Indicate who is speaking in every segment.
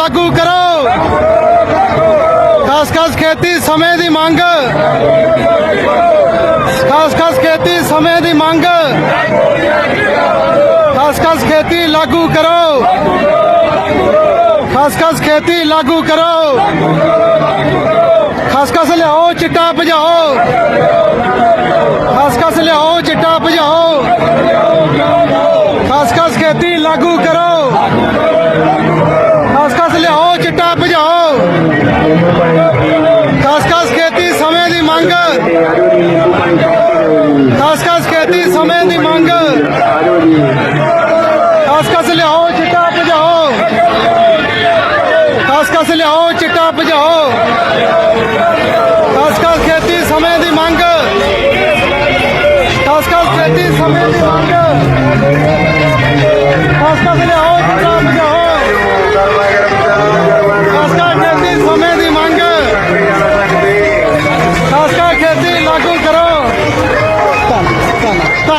Speaker 1: ਲਾਗੂ ਕਰੋ। ਖਾਸ ਖਾਸ ਖੇਤੀ ਸਮੇਂ ਦੀ ਮੰਗ। ਖਾਸ ਖਾਸ ਖੇਤੀ ਸਮੇਂ ਦੀ ਮੰਗ। ਖਾਸ ਖਾਸ ਖੇਤੀ ਲਾਗੂ ਕਰੋ। ਖਾਸ ਖਾਸ ਖੇਤੀ ਲਾਗੂ ਕਰੋ। ਖਾਸ ਖਾਸ ਲਿਆਓ ਚਿੱਟਾ ਭਜਾਓ। ਖਾਸ ਖਾਸ ਲਿਆਓ ਚਿੱਟਾ ਭਜਾਓ। ਖਾਸ ਖਾਸ ਖੇਤੀ ਲਾਗੂ ਕਰੋ। ਖਾਸ ਖਾਸ ਖੇਤੀ ਸਮੇਂ ਦੀ ਮੰਗ। ਖਾਸ ਖਾਸ ਖੇਤੀ ਸਮੇਂ ਦੀ ਮੰਗ। ਖਾਸ ਖਾਸ ਲਿਆਓ, ਚਿੱਟਾ ਭਜਾਓ। ਖਾਸ ਖਾਸ ਲਿਆਓ, ਚਿੱਟਾ ਭਜਾਓ।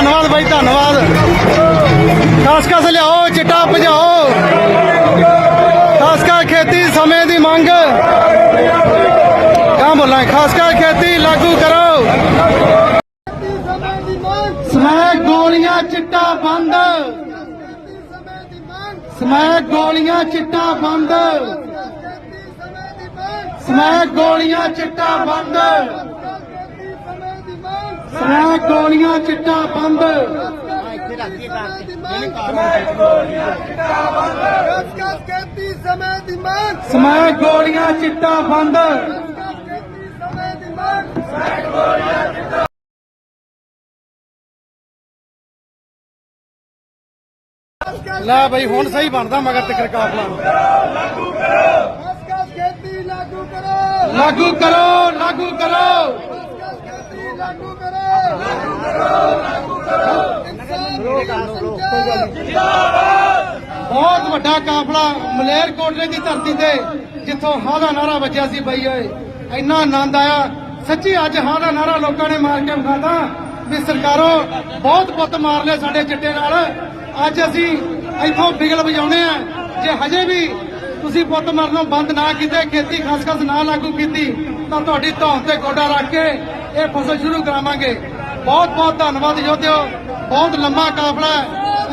Speaker 1: ਧੰਨਵਾਦ ਬਾਈ, ਧੰਨਵਾਦ। ਖਾਸ ਖਾਸ ਲਿਆਓ, ਚਿੱਟਾ ਭਜਾਓ। ਖਾਸ ਖੇਤੀ, ਸਮੇਂ ਦੀ ਮੰਗ। ਕਹਾਂ ਬੋਲਾਂ? ਖਾਸ ਖੇਤੀ ਲਾਗੂ ਕਰੋ। ਸਮੈਕ ਗੋਲੀਆਂ, ਚਿੱਟਾ ਬੰਦ। ਸਮੈਕ ਗੋਲੀਆਂ, ਚਿੱਟਾ ਬੰਦ। ਸਮੈਕ ਗੋਲੀਆਂ, ਚਿੱਟਾ ਬੰਦ। ਸਮੈਕ ਗੋਲੀਆਂ ਚਿੱਟਾ ਬੰਦ।
Speaker 2: ਸਮੇਂ ਦੀ ਮੰਗ
Speaker 1: ਸਮੈਕ ਗੋਲੀਆਂ ਚਿੱਟਾ ਬੰਦ। ਲੈ ਬਈ ਹੁਣ ਸਹੀ ਬਣਦਾ ਮਗਰ ਤੱਕ ਕਾਫਲਾ।
Speaker 2: ਲਾਗੂ ਕਰੋ
Speaker 1: ਲਾਗੂ ਕਰੋ। ਲਾਗੂ ਕਰੋ
Speaker 2: ਲਾਗੂ ਕਰੋ।
Speaker 1: ਬਹੁਤ ਵੱਡਾ ਕਾਫਲਾ ਮਲੇਰਕੋਟਲੇ ਦੀ ਧਰਤੀ ਤੇ, ਜਿੱਥੋਂ ਹਾਂ ਦਾ ਨਾਰਾ ਵੱਜਿਆ ਸੀ ਬਈ ਓਏ। ਇੰਨਾ ਆਨੰਦ ਆਇਆ। ਸੱਚੀ ਅੱਜ ਹਾਂ ਦਾ ਨਾਰਾ ਲੋਕਾਂ ਨੇ ਮਾਰ ਕੇ ਵਿਖਾਤਾ ਵੀ ਸਰਕਾਰੋ ਬਹੁਤ ਪੁੱਤ ਮਾਰ ਲਏ ਸਾਡੇ ਚਿੱਟੇ ਨਾਲ। ਅੱਜ ਅਸੀਂ ਇੱਥੋਂ ਬਿਗਲ ਵਜਾਉਣੇ ਆ। ਜੇ ਹਜੇ ਵੀ ਤੁਸੀਂ ਪੁੱਤ ਮਰਨੋਂ ਬੰਦ ਨਾ ਕੀਤੇ, ਖੇਤੀ ਖਸਖਸ ਨਾ ਲਾਗੂ ਕੀਤੀ, ਤਾਂ ਤੁਹਾਡੀ ਧੌਣ ਤੇ ਗੋਡਾ ਰੱਖ ਕੇ ਇਹ ਫਸਲ ਸ਼ੁਰੂ ਕਰਾਵਾਂਗੇ। ਬਹੁਤ ਬਹੁਤ ਧੰਨਵਾਦ ਯੋਧਿਓ, ਬਹੁਤ ਲੰਮਾ ਕਾਫਲਾ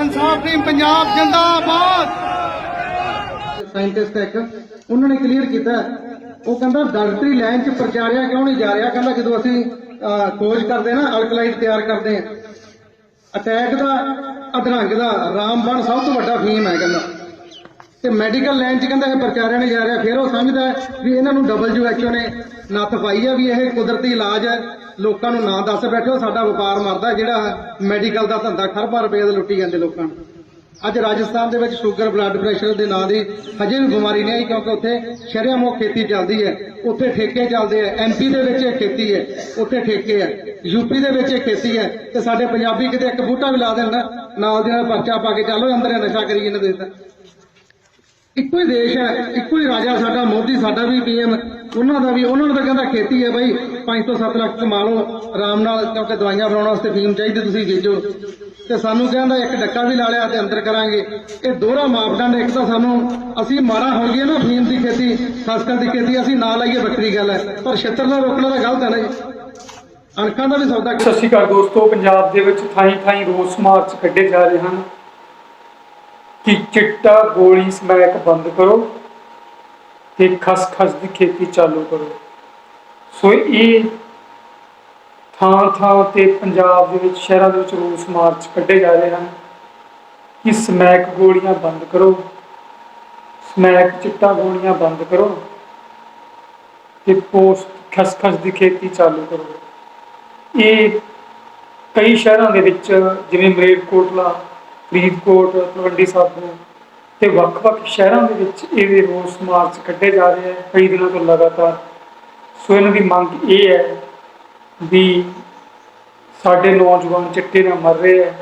Speaker 1: ਇਨਸਾਫ ਟੀਮ ਪੰਜਾਬ ਜਿੰਦਾਬਾਦ। ਸਾਇੰਟਿਸਟ ਇੱਕ, ਉਹਨਾਂ ਨੇ ਕਲੀਅਰ ਕੀਤਾ ਉਹ ਕਹਿੰਦਾ ਡਾਕਟਰੀ ਲਾਈਨ 'ਚ ਪ੍ਰਚਾਰਿਆ ਕਿਉਂ ਨਹੀਂ ਜਾ ਰਿਹਾ? ਕਹਿੰਦਾ ਜਦੋਂ ਅਸੀਂ ਖੋਜ ਕਰਦੇ ਨਾ ਅਲਕਲਾਈਡ ਤਿਆਰ ਕਰਦੇ ਆ ਅਟੈਕ ਦਾ, ਅਧਰੰਗ ਦਾ ਰਾਮਬਣ ਸਭ ਤੋਂ ਵੱਡਾ ਫੀਮ ਹੈ, ਕਹਿੰਦਾ। ਤੇ ਮੈਡੀਕਲ ਲਾਈਨ 'ਚ ਕਹਿੰਦਾ ਇਹ ਪ੍ਰਚਾਰਿਆ ਨਹੀਂ ਜਾ ਰਿਹਾ, ਫਿਰ ਉਹ ਸਮਝਦਾ ਵੀ ਇਹਨਾਂ ਨੂੰ WHO ਨੇ ਨੱਥ ਪਾਈ ਆ ਵੀ ਇਹ ਕੁਦਰਤੀ ਇਲਾਜ ਹੈ ਲੋਕਾਂ ਨੂੰ ਨਾ ਦੱਸ ਬੈਠੋ, ਸਾਡਾ ਵਪਾਰ ਮਰਦਾ, ਜਿਹੜਾ ਮੈਡੀਕਲ ਦਾ ਧੰਦਾ ਖਰਬਾਂ ਰੁਪਏ ਦਾ ਲੁੱਟੀ ਜਾਂਦੇ ਲੋਕਾਂ ਨੂੰ। ਅੱਜ ਰਾਜਸਥਾਨ ਦੇ ਵਿੱਚ ਸ਼ੂਗਰ ਬਲੱਡ ਪ੍ਰੈਸ਼ਰ ਦੇ ਨਾਂ ਦੀ ਹਜੇ ਵੀ ਬਿਮਾਰੀ ਨਹੀਂ ਆਈ, ਕਿਉਂਕਿ ਉੱਥੇ ਸ਼ਰੇਆਮ ਖੇਤੀ ਚੱਲਦੀ ਹੈ। ਉੱਥੇ ਠੇਕੇ ਚੱਲਦੇ ਆ ਐਮਪੀ ਦੇ ਵਿੱਚ ਇਹ ਖੇਤੀ ਹੈ, ਉੱਥੇ ਠੇਕੇ ਹੈ ਯੂਪੀ ਦੇ ਵਿੱਚ ਇਹ ਖੇਤੀ ਹੈ, ਤੇ ਸਾਡੇ ਪੰਜਾਬੀ ਕਿਤੇ ਇੱਕ ਬੂਟਾ ਵੀ ਲਾ ਦੇਣ ਨਾ, ਨਾਲ ਦੀ ਨਾਲ ਪਰਚਾ ਪਾ ਕੇ ਚੱਲੋ, ਅੰਦਰ ਇਹ ਨਸ਼ਾ ਕਰੀ ਜਾਂਦੇ ਦੇਸ਼ ਦਾ ਇੱਕੋ ਹੀ ਦੇਸ਼ ਹੈ, ਇੱਕੋ ਹੀ ਰਾਜਾ ਸਾਡਾ, ਮੋਦੀ ਸਾਡਾ ਵੀ ਪੀਐਮ ਉਹਨਾਂ ਦਾ ਵੀ, ਉਹਨਾਂ ਨੂੰ ਤਾਂ ਕਹਿੰਦਾ ਖੇਤੀ ਹੈ ਬਾਈ 5 ਤੋਂ 7 ਲੱਖ ਕਮਾ ਲਓ, ਆਰਾਮ ਨਾਲ, ਕਿਉਂਕਿ ਦਵਾਈਆਂ ਬਣਾਉਣ ਵਾਸਤੇ ਫੀਮ ਚਾਹੀਦੀ ਤੁਸੀਂ ਵੇਚੋ ਤੇ ਸਾਨੂੰ ਕਹਿੰਦਾ ਇੱਕ ਡੱਕਾ ਵੀ ਲਾ ਲਿਆ ਤੇ ਅੰਦਰ ਕਰਾਂਗੇ। ਇਹ ਦੋਹਰਾ ਮਾਪਦੰਡ, ਇੱਕ ਤਾਂ ਸਾਨੂੰ, ਅਸੀਂ ਮਾਰਾ ਹੋ ਗਏ ਨਾ ਫੀਮ ਦੀ ਖੇਤੀ ਖਸਕਲ ਦੀ ਖੇਤੀ, ਅਸੀਂ ਨਾ ਲਾਈਏ, ਵੱਖਰੀ ਗੱਲ ਹੈ। ਪਰ ਛੇਤਰ ਨਾਲ ਰੋਕਣਾ ਤਾਂ ਗਲਤ ਹੈ ਨਾ ਜੀ। ਅਣਖਾਂ ਦਾ ਵੀ ਸੌਦਾ
Speaker 3: ਸਤਿ ਸ਼੍ਰੀ ਅਕਾਲ ਦੋਸਤੋ, ਪੰਜਾਬ ਦੇ ਵਿੱਚ ਥਾਈਂ ਥਾਈ ਰੋਸ ਮਾਰਚ ਕੱਢੇ ਜਾ ਰਹੇ ਹਨ। ਕਿ ਚਿੱਟਾ ਗੋਲੀ ਸਮੈਕ ਬੰਦ ਕਰੋ ਤੇ ਖਸਖਸ ਦੀ ਖੇਤੀ ਚਾਲੂ ਕਰੋ। ਸੋ ਇਹ ਥਾਂ ਥਾਂ ਤੇ ਪੰਜਾਬ ਦੇ ਵਿੱਚ ਸ਼ਹਿਰਾਂ ਦੇ ਵਿੱਚ ਰੋਸ ਮਾਰਚ ਕੱਢੇ ਜਾ ਰਹੇ ਹਨ ਕਿ ਸਮੈਕ ਗੋਲੀਆਂ ਬੰਦ ਕਰੋ, ਸਮੈਕ ਚਿੱਟਾ ਗੋਲੀਆਂ ਬੰਦ ਕਰੋ ਤੇ ਪੋਸਟ ਖਸਖਸ ਦੀ ਖੇਤੀ ਚਾਲੂ ਕਰੋ। ਇਹ ਕਈ ਸ਼ਹਿਰਾਂ ਦੇ ਵਿੱਚ, ਜਿਵੇਂ ਮਲੇਰਕੋਟਲਾ ਫਰੀਦਕੋਟ, ਤਲਵੰਡੀ ਸਾਬੋ ਤੇ ਵੱਖ-ਵੱਖ ਸ਼ਹਿਰਾਂ ਦੇ ਵਿੱਚ ਇਹਦੇ ਰੋਸ ਮਾਰਚ ਕੱਢੇ ਜਾ ਰਹੇ ਹੈ ਕਈ ਦਿਨਾਂ ਤੋਂ ਲਗਾਤਾਰ। ਸੋ ਇਹਨਾਂ ਦੀ ਮੰਗ ਇਹ ਹੈ ਵੀ ਸਾਡੇ ਨੌਜਵਾਨ ਚਿੱਟੇ ਨਾਲ ਮਰ ਰਹੇ ਹੈ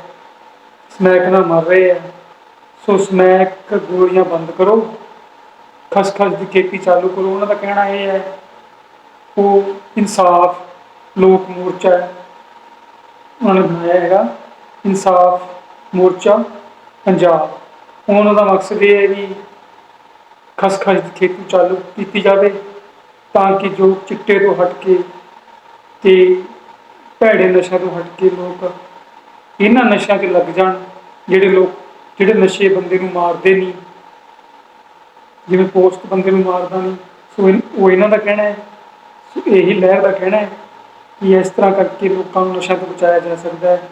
Speaker 3: ਸਮੈਕ ਨਾਲ ਮਰ ਰਹੇ ਹੈ ਸੋ ਸਮੈਕ ਗੋਲੀਆਂ ਬੰਦ ਕਰੋ। ਖਸਖਸ ਦੀ ਖੇਤੀ ਚਾਲੂ ਕਰੋ। ਉਹਨਾਂ ਦਾ ਕਹਿਣਾ ਇਹ ਹੈ, ਉਹ ਇਨਸਾਫ, ਲੋਕ ਮੋਰਚਾ ਉਹਨਾਂ ਨੇ ਬਣਾਇਆ ਹੈਗਾ। ਇਨਸਾਫ ਮੋਰਚਾ, ਪੰਜਾਬ। ਉਹਨਾਂ ਦਾ ਮਕਸਦ ਇਹ ਹੈ ਵੀ ਖਸਖਸ ਦੀ ਖੇਤੀ ਚਾਲੂ ਕੀਤੀ ਜਾਵੇ ਤਾਂ ਕਿ ਜੋ ਚਿੱਟੇ ਤੋਂ ਹਟ ਕੇ ਤੇ ਭੈੜੇ ਨਸ਼ਿਆਂ ਤੋਂ ਹਟ ਕੇ ਲੋਕ ਇਹਨਾਂ ਨਸ਼ਿਆਂ 'ਤੇ ਲੱਗ ਜਾਣ, ਜਿਹੜੇ ਲੋਕ, ਜਿਹੜੇ ਨਸ਼ੇ ਬੰਦੇ ਨੂੰ ਮਾਰਦੇ ਨਹੀਂ, ਜਿਵੇਂ ਪੋਸਟ ਬੰਦੇ ਨੂੰ ਮਾਰਦਾ ਨਹੀਂ, ਸੋ ਇਹ- ਉਹ ਇਹਨਾਂ ਦਾ ਕਹਿਣਾ ਹੈ। ਸੋ ਇਹੀ ਲਹਿਰ ਦਾ ਕਹਿਣਾ ਹੈ ਕਿ ਇਸ ਤਰ੍ਹਾਂ ਕਰਕੇ ਲੋਕਾਂ ਨੂੰ ਨਸ਼ਿਆਂ ਤੋਂ ਬਚਾਇਆ ਜਾ ਸਕਦਾ ਹੈ।